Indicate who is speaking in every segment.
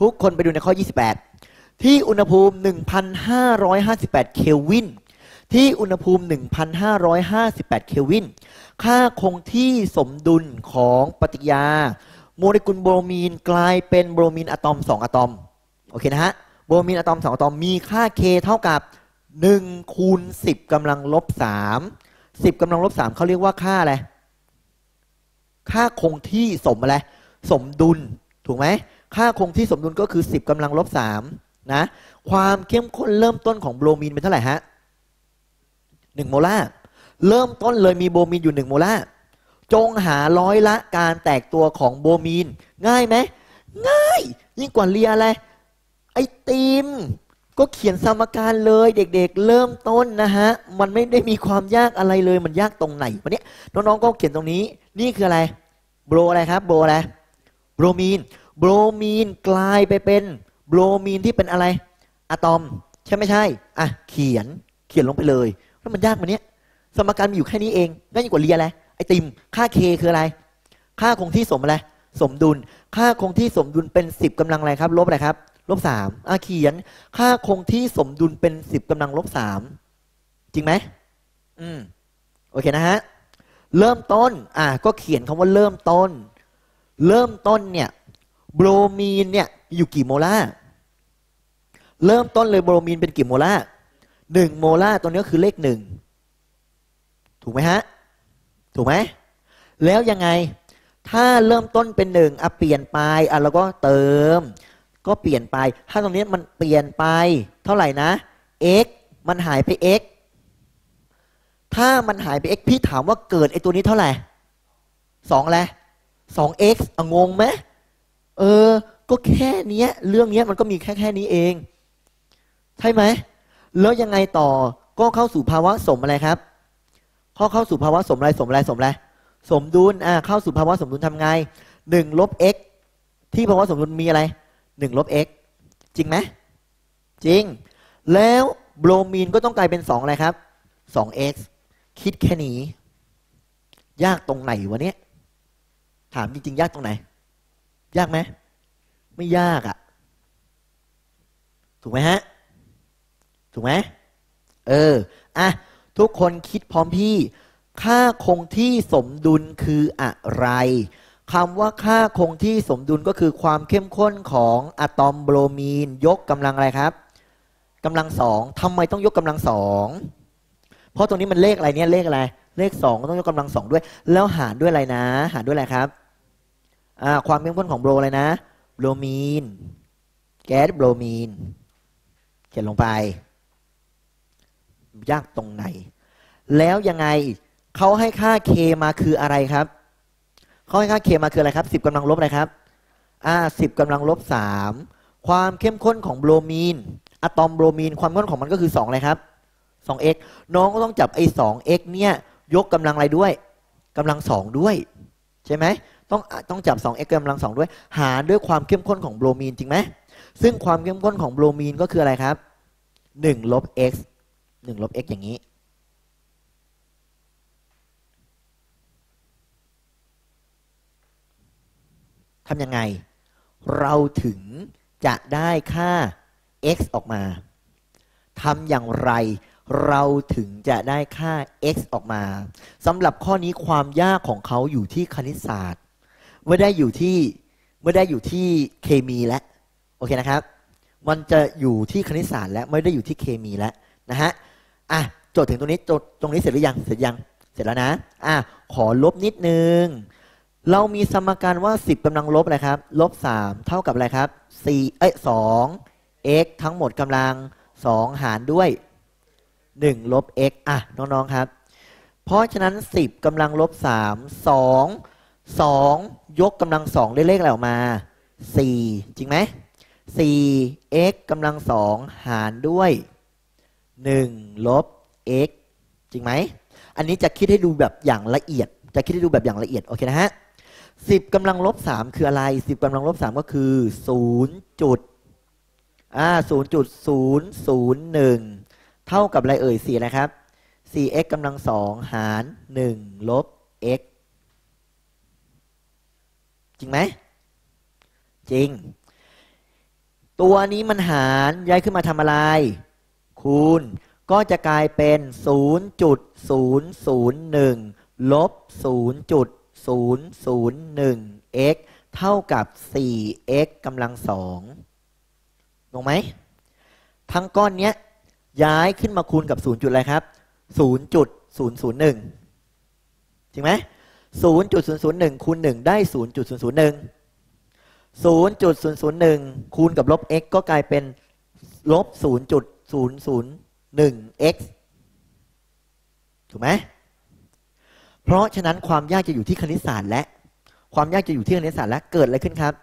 Speaker 1: ทุกคนไปดูในข้อ 28 ที่อุณหภูมิ 1,558 เคลวิน ที่อุณหภูมิ 1,558 เคลวิน ค่าคงที่สมดุลของปฏิกิริยา โมเลกุลโบรมีนกลายเป็นโบรมีนอะตอม 2 อะตอม โอเคนะฮะ โบรมีนอะตอม 2 อะตอม มีค่า K เท่ากับ 1 คูณ 10กำลังลบ 3 10กำลังลบ 3เขาเรียกว่าค่าอะไร ค่าคงที่สมอะไร สมดุล ถูกไหม ค่าคงที่สมดุลก็คือ 10กำลังลบ3นะ ความเข้มข้นเริ่มต้นของโบรมีนเป็นเท่าไหร่ฮะ1โมลาร์เริ่มต้นเลยมีโบรมีนอยู่ 1 โมลาร์จงหาร้อยละการแตกตัวของโบรมีน ง่ายไหม ง่าย ยิ่งกว่าเรียอะไร ไอติม ก็เขียนสมการเลยเด็กๆเริ่มต้นนะฮะ มันไม่ได้มีความยากอะไรเลยมันยากตรงไหนวันนี้น้องๆก็เขียนตรงนี้ นี่คืออะไร โบรอะไรครับ โบรอะไร โบรมีน โบรมีนกลายไปเป็นโบรมีนที่เป็นอะไรอะตอม ใช่ไม่ใช่อะเขียนเขียนลงไปเลยแล้วมันยากมันเนี้ย สมการมีอยู่แค่นี้เองง่ายกว่าเรียอะไรไอติม ค่า k คืออะไร ค่าคงที่สมอะไรสมดุล ค่าคงที่สมดุลเป็น10กำลังอะไรครับ ลบอะไรครับ ลบสามอะเขียน ค่าคงที่สมดุลเป็น10กำลังลบสามจริงไหมอืมโอเคนะฮะเริ่มต้น อะก็เขียนคำว่าเริ่มต้น เริ่มต้นเนี่ย โบรมีนเนี่ยอยู่กี่โมลาร์เริ่มต้นเลยโบรมีนเป็นกี่โมลาร์หนึ่งโมลาร์ตัวนี้คือเลขหนึ่งถูกไหมฮะ ถูกไหม แล้วยังไง ถ้าเริ่มต้นเป็นหนึ่งอะเปลี่ยนไปอะแล้วก็เติม ก็เปลี่ยนไป ถ้าตรงนี้มันเปลี่ยนไป เท่าไหร่นะ x มันหายไป x ถ้ามันหายไป x พี่ถามว่าเกิดไอตัวนี้เท่าไหร่สองอะไรสอง x อะงงไหม เออ ก็แค่เนี้ย เรื่องเนี้ยมันก็มีแค่แค่นี้เอง ใช่ไหม แล้วยังไงต่อ ก็เข้าสู่ภาวะสมอะไรครับ ข้อเข้าสู่ภาวะสมอะไรสมอะไรสมอะไร สมดุล อ่า เข้าสู่ภาวะสมดุลทำไงหนึ่งลบ x ที่ภาวะสมดุลมีอะไรหนึ่งลบ x จริงไหม จริง แล้วโบรมีนก็ต้องกลายเป็นสองอะไรครับสอง x คิดแค่นี้ ยากตรงไหนวะเนี้ยถามจริงๆ ยากตรงไหน ยากไหมไม่ยากอะ่ะ ถูกไหมฮะ ถูกไหมเอออะทุกคนคิดพร้อมพี่ ค่าคงที่สมดุลคืออะไรคำว่าค่าคงที่สมดุลก็คือความเข้มข้นของอะตอมโบรมีน ยกกำลังอะไรครับกำลังสองทำไมต้องยกกำลังสองเพราะตรงนี้มันเลขอะไรเนี่ยเลขอะไร เลขสองก็ต้องยกกำลังสองด้วย แล้วหารด้วยอะไรนะ หารด้วยอะไรครับ ความเข้มข้นของโบรอะไรนะโบรมีน แก๊สโบรมีน เขียนลงไป ยากตรงไหน แล้วยังไงเขาให้ค่า k มาคืออะไรครับเขาให้ค่า k มาคืออะไรครับ 10กำลังลบอะไรครับ อ่า10กำลังลบ3ความเข้มข้นของโบรมีนอะตอมโบรมีน ความเข้มข้นของมันก็คือ2อะไรครับ 2x น้องก็ต้องจับไอ้ 2x เนี่ย ยกกำลังอะไรด้วยกำลัง2ด้วย ใช่ไหม ต้องต้องจับ 2x กำลัง2ด้วย หารด้วยความเข้มข้นของโบรมีนจริงไหมซึ่งความเข้มข้นของโบรมีนก็คืออะไรครับ1ลบ x 1ลบ x อย่างนี้ทำยังไง เราถึงจะได้ค่า x ออกมาทำอย่างไรเราถึงจะได้ค่า x ออกมาสำหรับข้อนี้ความยากของเขาอยู่ที่คณิตศาสตร์ ไม่ได้อยู่ที่ไม่ได้อยู่ที่เคมีแล้วโอเคนะครับ มันจะอยู่ที่คณิตศาสตร์และไม่ได้อยู่ที่เคมีแล้วนะฮะอะโจทย์ถึงตรงนี้โจทย์ตรงนี้เสร็จหรือยังเสร็จยังเสร็จแล้วนะอะขอลบนิดนึง เรามีสมการว่า 10กำลังลบอะไรครับลบ3เท่ากับอะไรครับ4เอ้ย2 x ทั้งหมดกำลัง 2 หารด้วย 1 ลบ x อะน้องๆครับ เพราะฉะนั้น 10กำลังลบ 3 2 2ยกกำลัง2ได้เลขอะไรออกมา4จริงไหม 4x กำลัง2หารด้วย1ลบ x จริงไหม อันนี้จะคิดให้ดูแบบอย่างละเอียด จะคิดให้ดูแบบอย่างละเอียด โอเคนะฮะสิบกำลังลบสามคืออะไรสิบกำลังลบสามก็คือศูนย์จุดอ่าศูนย์จุดศูนย์ศูนย์หนึ่งเท่ากับอะไรเอ่ยสี่นะครับสี่ x กำลังสองหารหนึ่งลบ x จริงไหมจริง ตัวนี้มันหารย้ายขึ้นมาทำอะไร คูณก็จะกลายเป็น 0.001 ลบ 0.001 x เท่ากับ 4x กำลังสองลงไหม ทั้งก้อนเนี้ย ย้ายขึ้นมาคูณกับ 0 จุดอะไรครับ 0.001 จริงไหม 0.001 คูณ 1 ได้ 0.001 0.001 คูณกับลบ x ก็กลายเป็นลบ 0.001 x ถูกไหม เพราะฉะนั้นความยากจะอยู่ที่คณิตศาสตร์และ ความยากจะอยู่ที่คณิตศาสตร์และ เกิดอะไรขึ้นครับ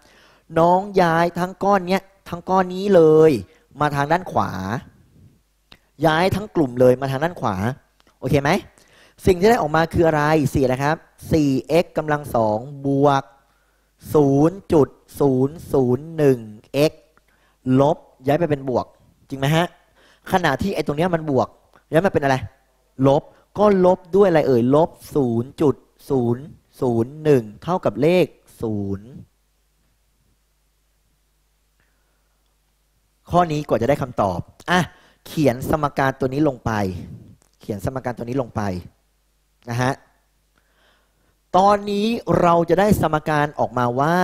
Speaker 1: น้องย้ายทั้งก้อนเนี้ยทั้งก้อนนี้เลย มาทางด้านขวา ย้ายทั้งกลุ่มเลยมาทางด้านขวา โอเคไหม สิ่งที่ได้ออกมาคืออะไร4นะครับ 4x กำลังสองบวก 0.001 x ลบย้ายไปเป็นบวก จริงไหมฮะ ขณะที่ไอ้ตรงเนี้ยมันบวก ย้ายมาเป็นอะไร ลบก็ลบด้วยอะไรเอ่ย ลบ 0.001 เท่ากับเลข 0 ข้อนี้กว่าจะได้คำตอบ อะ เขียนสมการตัวนี้ลงไป เขียนสมการตัวนี้ลงไป นะฮะตอนนี้เราจะได้สมการออกมาว่า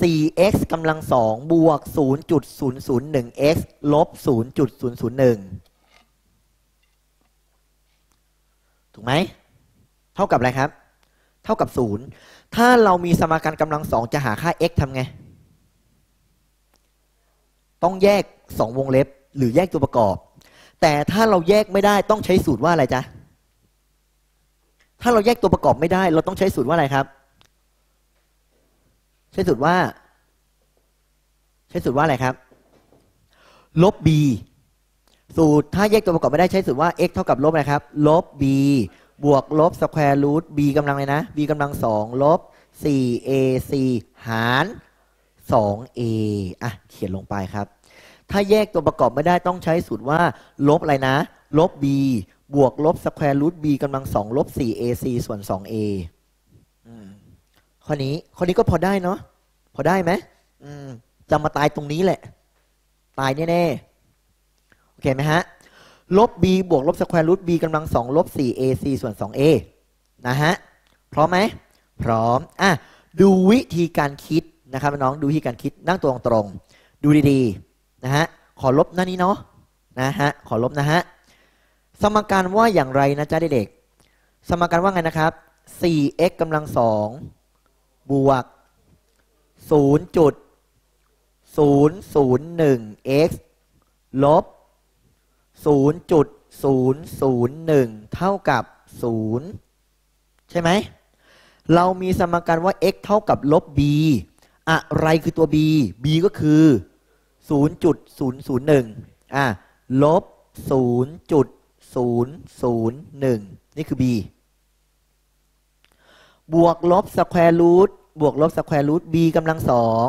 Speaker 1: 4x กำลังสองบวก 0.001x ลบ 0.001 ถูกไหม เท่ากับอะไรครับ เท่ากับ 0 ถ้าเรามีสมการกำลังสองจะหาค่า x ทำไง ต้องแยก 2 วงเล็บ หรือแยกตัวประกอบ แต่ถ้าเราแยกไม่ได้ต้องใช้สูตรว่าอะไรจ๊ะ ถ้าเราแยกตัวประกอบไม่ได้ เราต้องใช้สูตรว่าอะไรครับ ใช้สูตรว่า ใช้สูตรว่าอะไรครับ ลบ b สูตรถ้าแยกตัวประกอบไม่ได้ใช้สูตรว่า x เท่ากับลบอะไรครับ ลบ b บวกลบสแควร์รูท b กำลังเลยนะ b กำลังสองลบ 4ac หาร 2a อะ เขียนลงไปครับ ถ้าแยกตัวประกอบไม่ได้ต้องใช้สูตรว่า ลบอะไรนะ ลบ b บวกลบสแควร์รูท b กำลังสองลบ 4ac ส่วน 2a อืมข้อนี้ข้อนี้ก็พอได้เนาะพอได้ไหมอืมจะมาตายตรงนี้แหละ ตายแน่ๆโอเคไหมฮะ ลบ b บวกลบสแควร์รูท b กำลังสองลบ 4ac ส่วน 2a นะฮะ พร้อมไหม พร้อม อะ ดูวิธีการคิดนะครับน้องดูวิธีการคิดนั่งตัวตรงๆดูดีๆ นะฮะ ขอลบหน้านี้เนาะนะฮะ ขอลบนะฮะ สมการว่าอย่างไรนะจ๊ะเด็กๆสมการว่าไงนะครับ 4x กำลังสองบวก 0.001x ลบ 0.001 เท่ากับ 0 ใช่ไหม เรามีสมการว่า x เท่ากับลบ b อะไรคือตัว b b ก็คือ 0.001อะลบ 0.001นี่คือ b บวกลบสแควร์รูทบวกลบสแควร์รูท b กำลังสอง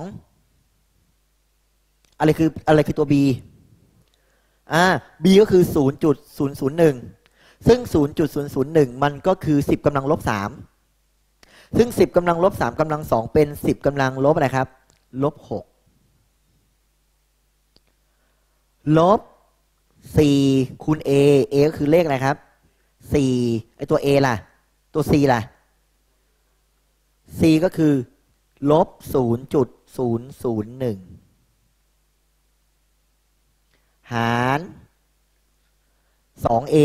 Speaker 1: อะไรคืออะไรคือตัว b อ่า b ก็คือ0.001ซึ่ง0.001มันก็คือ10กำลังลบ3ซึ่ง10กำลังลบ3กำลัง2เป็น10กำลังลบอะไรครับ ลบ6ลบ 4คูณ a a ก็คือเลขอะไรครับ4ไอตัว a ล่ะ ตัว c ล่ะ c ก็คือ ลบ 0.001 หาร 2a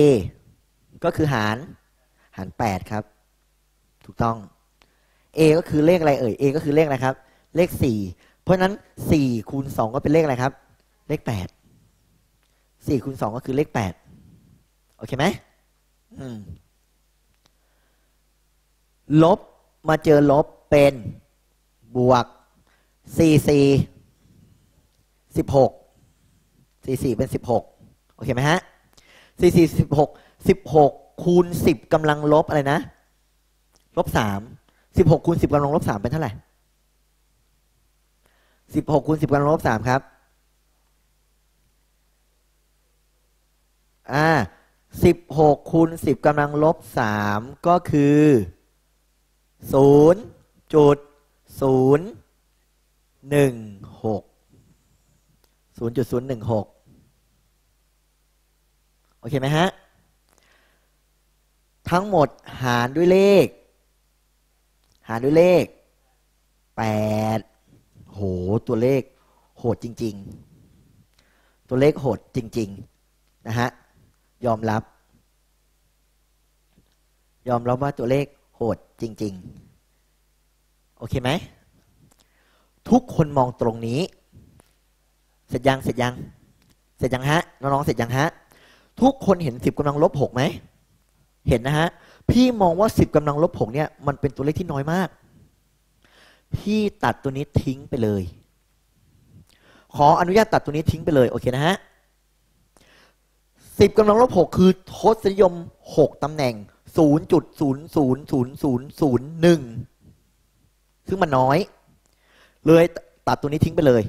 Speaker 1: ก็คือหาร หาร 8 ครับ ถูกต้อง a ก็คือเลขอะไรเอ่ย a ก็คือเลขอะไรครับ เลข 4 เพราะฉะนั้น 4 คูณ 2 ก็เป็นเลขอะไรครับ เลข 8 สี่คูณสองก็คือเลขแปดโอเคไหมลบมาเจอลบเป็นบวกสี่สี่สิบหกสี่สี่เป็นสิบหกโอเคไหมฮะสี่สี่สิบหกสิบหกคูณสิบกำลังลบอะไรนะ ลบสามสิบหกคูณสิบกำลังลบสามเป็นเท่าไหร่สิบหกคูณสิบกำลังลบสามครับ อ่า16คูณ10กำลังลบ3ก็คือศูนย์จุดศูนย์หนึ่งหก0.016โอเคไหมฮะ ทั้งหมดหารด้วยเลข หารด้วยเลข8โหตัวเลขโหดจริง ๆ ตัวเลขโหดจริง ๆ นะฮะ ยอมรับ ยอมรับว่าตัวเลขโหดจริง ๆ โอเคไหม ทุกคนมองตรงนี้ เสร็จยัง เสร็จยัง เสร็จยังฮะ น้องๆ เสร็จยังฮะ ทุกคนเห็นสิบกำลังลบหกไหม เห็นนะฮะ พี่มองว่าสิบกำลังลบหกเนี่ย มันเป็นตัวเลขที่น้อยมาก พี่ตัดตัวนี้ทิ้งไปเลย ขออนุญาตตัดตัวนี้ทิ้งไปเลย โอเคนะฮะ สิบกำลังลบหกคือทศนิยมหกตำแหน่งศูนย์จุดศูนย์ศูนย์ศูนย์ศูนย์ศูนย์หนึ่งซึ่งมันน้อย เลยตัดตัวนี้ทิ้งไปเลย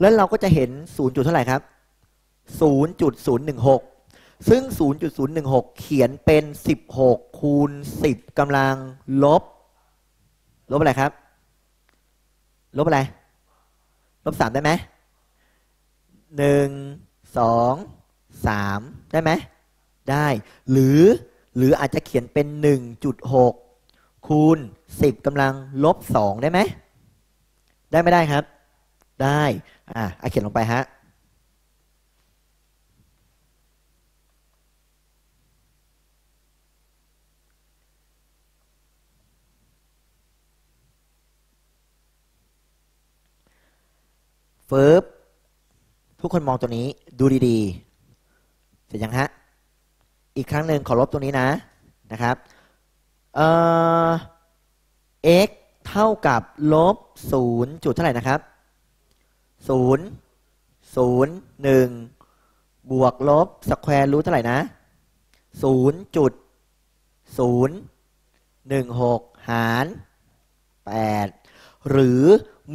Speaker 1: แล้วเราก็จะเห็นศูนย์จุดเท่าไหร่ครับศูนย์จุดศูนย์หนึ่งหกซึ่ง 0.016 เขียนเป็น 16 คูณ 10กำลังลบ ลบอะไรครับ ลบอะไร ลบสามได้ไหมหนึ่ สามได้ไหม ได้ หรือหรืออาจจะเขียนเป็น 1.6 คูณ 10กำลังลบสองได้ไหม ได้ไม่ได้ครับ ได้อะเขียนลงไปฮะเฟิร์บทุกคนมองตัวนี้ดูดี ๆ เสร็จยังฮะ อีกครั้งหนึ่งขอลบตัวนี้นะนะครับเอ่อ x เท่ากับลบศูนย์จุดเท่าไหร่นะครับศูนย์ศูนย์หนึ่งบวกลบสแควร์รูทเท่าไหร่นะศูนย์จุดศูนย์หนึ่งหกหารแปดหรือ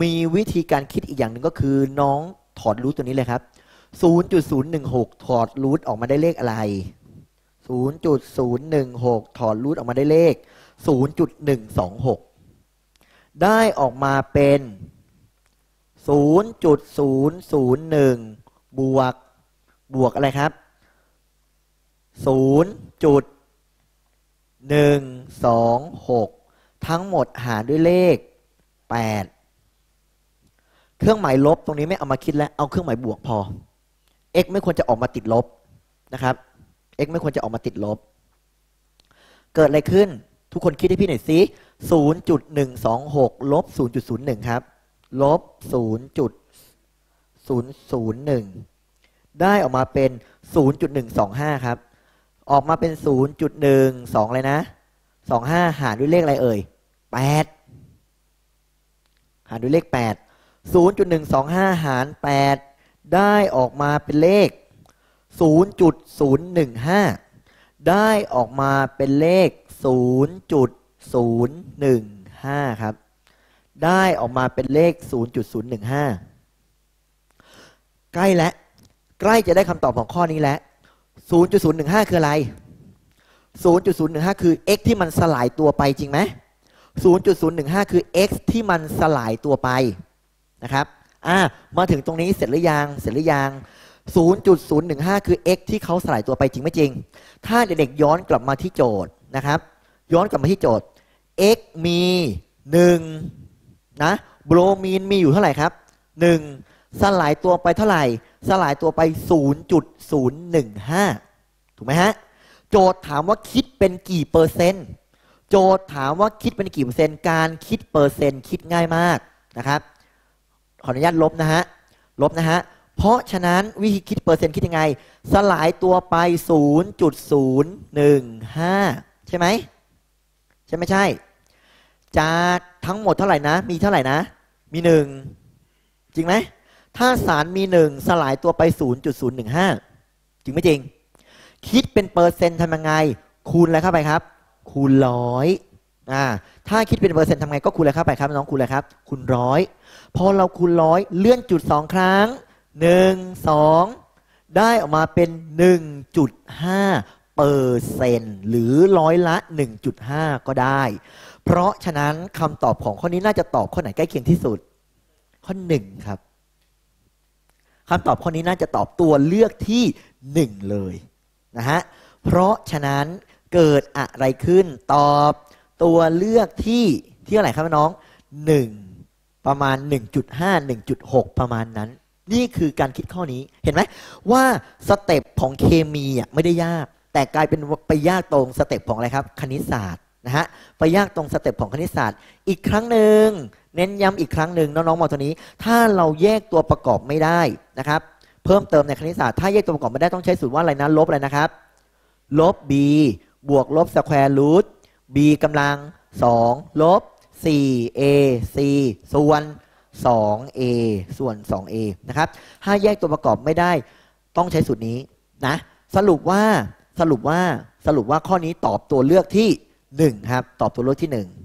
Speaker 1: มีวิธีการคิดอีกอย่างหนึ่งก็คือน้องถอดรูทตัวนี้เลยครับ 0.016 ถอดรูทออกมาได้เลขอะไร 0.016 ถอดรูทออกมาได้เลข 0.126 ได้ออกมาเป็น 0.001 บวก บวกอะไรครับ 0.126 ทั้งหมดหารด้วยเลข 8 เครื่องหมายลบตรงนี้ไม่เอามาคิดแล้ว เอาเครื่องหมายบวกพอ x ไม่ควรจะออกมาติดลบนะครับ x ไม่ควรจะออกมาติดลบ เกิดอะไรขึ้น ทุกคนคิดให้พี่หน่อยสิ0.126ลบ0.01 ครับ ลบ 0.001 ได้ออกมาเป็น 0.125 ครับ ออกมาเป็น 0.12 เลยนะ 25 หารด้วยเลขอะไรเอ่ย 8 หารด้วยเลข 8 0.125 หาร 8 ได้ออกมาเป็นเลข 0.015 ได้ออกมาเป็นเลข 0.015 ครับ ได้ออกมาเป็นเลข 0.015 ใกล้แล้ว ใกล้จะได้คำตอบของข้อนี้แล้ว 0.015 คืออะไร 0.015 คือ x ที่มันสลายตัวไปจริงไหม0.015 คือ x ที่มันสลายตัวไปนะครับ อ่ามาถึงตรงนี้เสร็จหรือยังเสร็จหรือยัง0.015 คือ x ที่เขาสลายตัวไปจริงไม่จริง ถ้าเด็กๆย้อนกลับมาที่โจทย์นะครับ ย้อนกลับมาที่โจทย์ x มี 1 นะโบรมีนมีอยู่เท่าไหร่ครับ 1 สลายตัวไปเท่าไหร่ สลายตัวไป 0.015 ถูกไหมฮะ โจทย์ถามว่าคิดเป็นกี่เปอร์เซ็นต์ โจทย์ถามว่าคิดเป็นกี่เปอร์เซ็นต์ การคิดเปอร์เซ็นต์คิดง่ายมากนะครับ ขออนุญาตลบนะฮะ ลบนะฮะ เพราะฉะนั้นวิธีคิดเปอร์เซ็นต์คิดยังไง สลายตัวไป 0.015 ใช่ไหม ใช่ไม่ใช่ จากทั้งหมดเท่าไหร่นะ มีเท่าไหร่นะ มีหนึ่ง จริงไหม ถ้าสารมีหนึ่งสลายตัวไป 0.015 จริงไม่จริง คิดเป็นเปอร์เซ็นต์ทำยังไง คูณอะไรเข้าไปครับ คูณร้อย อ่าถ้าคิดเป็นเปอร์เซ็นต์ทำไงก็คูณอะไรเข้าไปครับน้องคูณอะไรครับคูณร้อยพอเราคูณร้อยเลื่อนจุดสองครั้งหนึ่งสองได้ออกมาเป็นหนึ่งจุดห้าเปอร์เซ็นต์หรือร้อยละหนึ่งจุดห้าก็ได้ เพราะฉะนั้นคำตอบของข้อนี้น่าจะตอบข้อไหนใกล้เคียงที่สุด ข้อหนึ่งครับคำตอบข้อนี้น่าจะตอบตัวเลือกที่หนึ่งเลยนะฮะเพราะฉะนั้นเกิดอะไรขึ้นตอบ ตัวเลือกที่ที่อะไหรครับน้องหนึ่งประมาณ 1.5 1.6 ประมาณนั้น นี่คือการคิดข้อนี้เห็นไหมว่าสเต็ปของเคมีอะไม่ได้ยาก แต่กลายเป็นไปยากตรงสเต็ปของอะไรครับ คณิตศาสตร์นะฮะไปยากตรงสเต็ปของคณิตศาสตร์ อีกครั้งหนึ่งเน้นย้ำอีกครั้งหนึ่งน้องๆมอตัวนี้ ถ้าเราแยกตัวประกอบไม่ได้นะครับ เพิ่มเติมในคณิตศาสตร์ถ้าแยกตัวประกอบไม่ได้ต้องใช้สูตรว่าอะไรนะลบอะไรนะครับ ลบ b บวกลบสแควร์รูท b กำลัง2ลบ 4a c ส่วน 2a ส่วน 2a นะครับถ้าแยกตัวประกอบไม่ได้ต้องใช้สูตรนี้นะสรุปว่าสรุปว่าสรุปว่าข้อนี้ตอบตัวเลือกที่ 1 ครับ ตอบตัวเลือกที่ 1